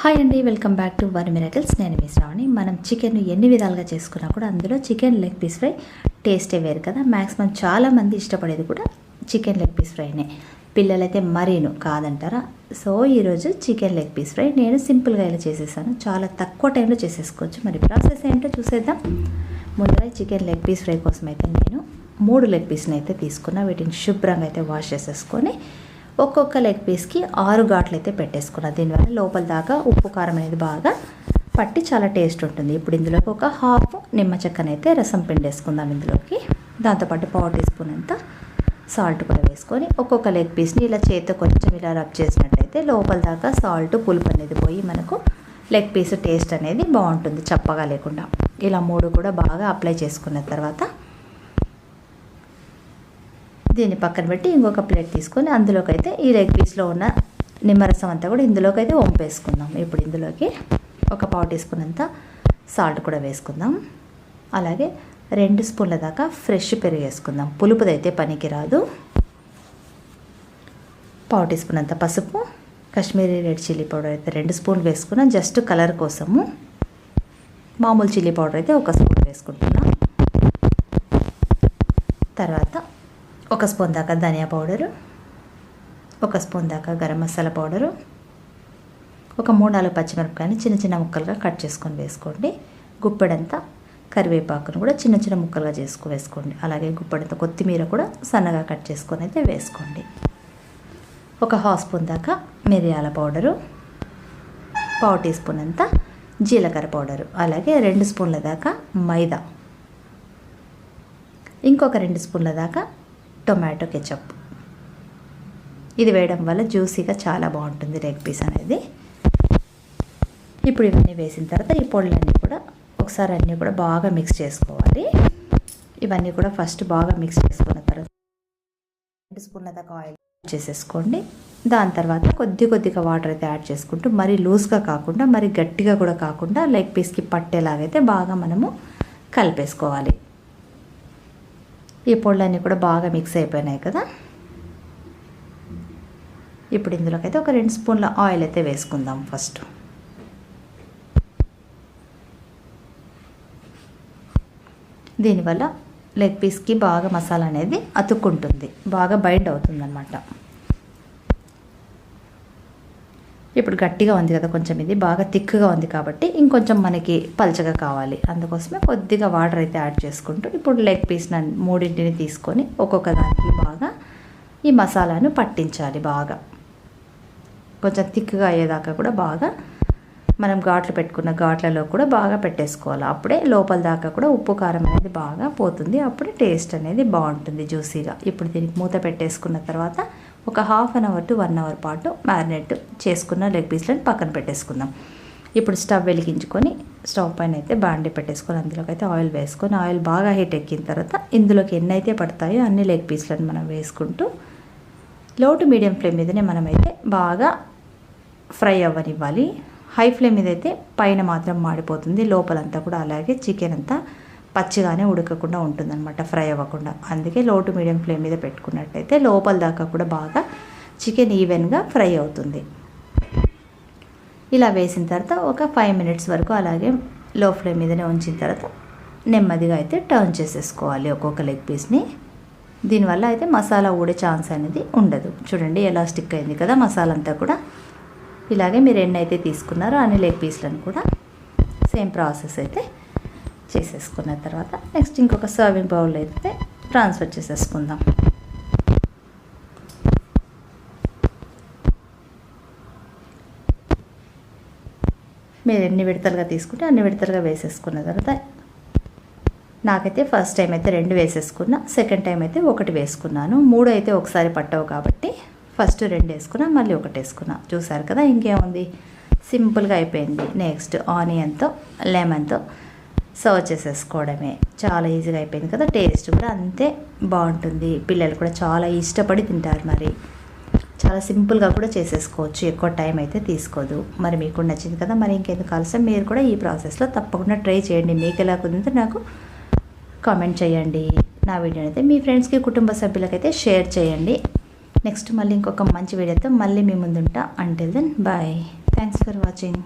Hi అండి welcome back to one miracles నేను మీ శ్రావణి. మనం చికెన్ ఎన్ని విధాలుగా చేసుకున్నా కూడా అందులో చికెన్ లెగ్ పీస్ ఫ్రై టేస్టే వేరు కదా. మ్యాక్సిమం చాలామంది ఇష్టపడేది కూడా చికెన్ లెగ్ పీస్ ఫ్రైనే పిల్లలైతే మరీను కాదంటారా? సో ఈరోజు చికెన్ లెగ్ పీస్ ఫ్రై నేను సింపుల్గా ఇలా చేసేసాను. చాలా తక్కువ టైంలో చేసేసుకోవచ్చు. మరి ప్రాసెస్ ఏంటో చూసేద్దాం. ముందుగా చికెన్ లెగ్ పీస్ ఫ్రై కోసం అయితే నేను మూడు లెగ్ పీస్ని అయితే తీసుకున్నా. వీటిని శుభ్రంగా అయితే వాష్ చేసేసుకొని ఒక్కొక్క లెగ్ పీస్కి ఆరు ఘాట్లు అయితే పెట్టేసుకున్నా దీనివల్ల లోపల దాకా ఉప్పు కారం అనేది బాగా పట్టి చాలా టేస్ట్ ఉంటుంది. ఇప్పుడు ఇందులోకి ఒక హాఫ్ నిమ్మ చెక్కనైతే రసం పిండేసుకుందాం ఇందులోకి. దాంతోపాటు పావు టీ స్పూన్ అంత సాల్ట్ కూడా వేసుకొని ఒక్కొక్క లెగ్ పీస్ని ఇలా చేతితో కొంచెం ఇలా రబ్ చేసినట్టయితే లోపల దాకా సాల్ట్ పులుపు అనేది పోయి మనకు లెగ్ పీస్ టేస్ట్ అనేది బాగుంటుంది చప్పగా లేకుండా. ఇలా మూడు కూడా బాగా అప్లై చేసుకున్న తర్వాత దీన్ని పక్కన పెట్టి ఇంకొక ప్లేట్ తీసుకొని అందులోకైతే ఈ లెగ్ పీస్లో ఉన్న నిమ్మరసం అంతా కూడా ఇందులోకైతే వంపేసుకుందాం. ఇప్పుడు ఇందులోకి ఒక పావు టీ స్పూన్ అంతా సాల్ట్ కూడా వేసుకుందాం. అలాగే రెండు స్పూన్ల దాకా ఫ్రెష్ పెరుగు వేసుకుందాం. పులుపుదైతే పనికి రాదు. పావు టీ స్పూన్ అంత పసుపు కాశ్మీరీ రెడ్ చిల్లీ పౌడర్ అయితే రెండు స్పూన్లు వేసుకున్నాం. జస్ట్ కలర్ కోసము మామూలు చిల్లీ పౌడర్ అయితే ఒక స్పూన్ వేసుకుంటున్నాం. తర్వాత ఒక స్పూన్ దాకా ధనియా పౌడరు ఒక స్పూన్ దాకా గరం మసాలా పౌడరు ఒక మూడు నాలుగు పచ్చిమిరపకాయని చిన్న చిన్న ముక్కలుగా కట్ చేసుకొని వేసుకోండి. గుప్పెడంతా కరివేపాకును కూడా చిన్న చిన్న ముక్కలుగా చేసుకు వేసుకోండి. అలాగే గుప్పెడంత కొత్తిమీర కూడా సన్నగా కట్ చేసుకొని అయితే వేసుకోండి. ఒక హాఫ్ స్పూన్ దాకా మిరియాల పౌడరు పావు టీ స్పూన్ అంతా జీలకర్ర పౌడరు అలాగే రెండు స్పూన్ల దాకా మైదా ఇంకొక రెండు స్పూన్ల దాకా టొమాటో కెచప్. ఇది వేయడం వల్ల జ్యూసీగా చాలా బాగుంటుంది లెగ్ పీస్ అనేది. ఇప్పుడు ఇవన్నీ వేసిన తర్వాత ఈ పొడులన్నీ కూడా ఒకసారి అన్నీ కూడా బాగా మిక్స్ చేసుకోవాలి. ఇవన్నీ కూడా ఫస్ట్ బాగా మిక్స్ చేసుకున్న తర్వాత రెండు స్పూన్ల దాకా ఆయిల్ చేసేసుకోండి. దాని తర్వాత కొద్ది కొద్దిగా వాటర్ అయితే యాడ్ చేసుకుంటూ మరీ లూజ్గా కాకుండా మరీ గట్టిగా కూడా కాకుండా లెగ్ పీస్కి పట్టేలాగైతే బాగా మనము కలిపేసుకోవాలి. ఈ పొళ్ళన్నీ కూడా బాగా మిక్స్ అయిపోయినాయి కదా. ఇప్పుడు ఇందులోకైతే ఒక రెండు స్పూన్ల ఆయిల్ అయితే వేసుకుందాం ఫస్ట్. దీనివల్ల లెగ్ పీస్కి బాగా మసాలా అనేది అతుక్కుంటుంది. బాగా బైండ్ అవుతుందన్నమాట. ఇప్పుడు గట్టిగా ఉంది కదా కొంచెం ఇది బాగా థిక్గా ఉంది కాబట్టి ఇంకొంచెం మనకి పల్చగా కావాలి. అందుకోసమే కొద్దిగా వాటర్ అయితే యాడ్ చేసుకుంటూ ఇప్పుడు లెగ్ పీస్ మూడింటిని తీసుకొని ఒక్కొక్క దానికి బాగా ఈ మసాలాను పట్టించాలి బాగా. కొంచెం థిక్గా అయ్యేదాకా కూడా బాగా మనం ఘాట్లు పెట్టుకున్న ఘాట్లలో కూడా బాగా పెట్టేసుకోవాలి. అప్పుడే లోపల దాకా కూడా ఉప్పు కారం అనేది బాగా పోతుంది. అప్పుడే టేస్ట్ అనేది బాగుంటుంది జ్యూసీగా. ఇప్పుడు దీనికి మూత పెట్టేసుకున్న తర్వాత ఒక half an hour to one hour పాటు మ్యారినేట్ చేసుకున్న లెగ్ పీస్లను పక్కన పెట్టేసుకుందాం. ఇప్పుడు స్టవ్ వెలిగించుకొని స్టవ్ పైన అయితే బాండి పెట్టేసుకొని అందులోకి అయితే ఆయిల్ వేసుకొని ఆయిల్ బాగా హీట్ ఎక్కిన తర్వాత ఇందులోకి ఎన్ని అయితే పడతాయో అన్ని లెగ్ పీస్లను మనం వేసుకుంటూ లో టు మీడియం ఫ్లేమ్ మీదనే మనమైతే బాగా ఫ్రై అవ్వనివ్వాలి. హై ఫ్లేమ్ మీద అయితే పైన మాత్రం మాడిపోతుంది. లోపలంతా కూడా అలాగే చికెన్ అంతా పచ్చిగానే ఉడకకుండా ఉంటుందన్నమాట ఫ్రై అవ్వకుండా. అందుకే లో టు మీడియం ఫ్లేమ్ మీద పెట్టుకున్నట్టయితే లోపల దాకా కూడా బాగా చికెన్ ఈవెన్గా ఫ్రై అవుతుంది. ఇలా వేసిన తర్వాత ఒక ఫైవ్ మినిట్స్ వరకు అలాగే లో ఫ్లేమ్ మీదనే ఉంచిన తర్వాత నెమ్మదిగా అయితే టర్న్ చేసేసుకోవాలి ఒక్కొక్క లెగ్ పీస్ని. దీనివల్ల అయితే మసాలా ఊడే ఛాన్స్ అనేది ఉండదు. చూడండి ఎలా స్టిక్ అయింది కదా మసాలా అంతా కూడా. ఇలాగే మీరు ఎన్ని అయితే తీసుకున్నారో అన్ని లెగ్ పీస్లను కూడా సేమ్ ప్రాసెస్ అయితే చేసేసుకున్న తర్వాత నెక్స్ట్ ఇంకొక సర్వింగ్ బౌల్ అయితే ట్రాన్స్ఫర్ చేసేసుకుందాం. మీరు ఎన్ని విడతలుగా తీసుకుంటే అన్ని విడతలుగా వేసేసుకున్న తర్వాత నాకైతే ఫస్ట్ టైం అయితే రెండు వేసేసుకున్నా సెకండ్ టైం అయితే ఒకటి వేసుకున్నాను. మూడు అయితే ఒకసారి పట్టవు కాబట్టి ఫస్ట్ రెండు వేసుకున్నా మళ్ళీ ఒకటి వేసుకున్నా. చూసారు కదా ఇంకేముంది? సింపుల్గా అయిపోయింది. నెక్స్ట్ ఆనియన్తో లెమన్తో సర్వ్ చేసేసుకోవడమే. చాలా ఈజీగా అయిపోయింది కదా టేస్ట్ కూడా అంతే బాగుంటుంది. పిల్లలు కూడా చాలా ఇష్టపడి తింటారు మరి. చాలా సింపుల్గా కూడా చేసేసుకోవచ్చు. ఎక్కువ టైం అయితే తీసుకోదు. మరి మీకు నచ్చింది కదా మరి ఇంకెందుకు ఆలస్యం? మీరు కూడా ఈ ప్రాసెస్లో తప్పకుండా ట్రై చేయండి. మీకు ఎలా కుదిరితే నాకు కామెంట్ చేయండి. నా వీడియోని అయితే మీ ఫ్రెండ్స్కి కుటుంబ సభ్యులకైతే షేర్ చేయండి. నెక్స్ట్ మళ్ళీ ఇంకొక మంచి వీడియోతో మళ్ళీ మీ ముందుంటా. Until then bye thanks for watching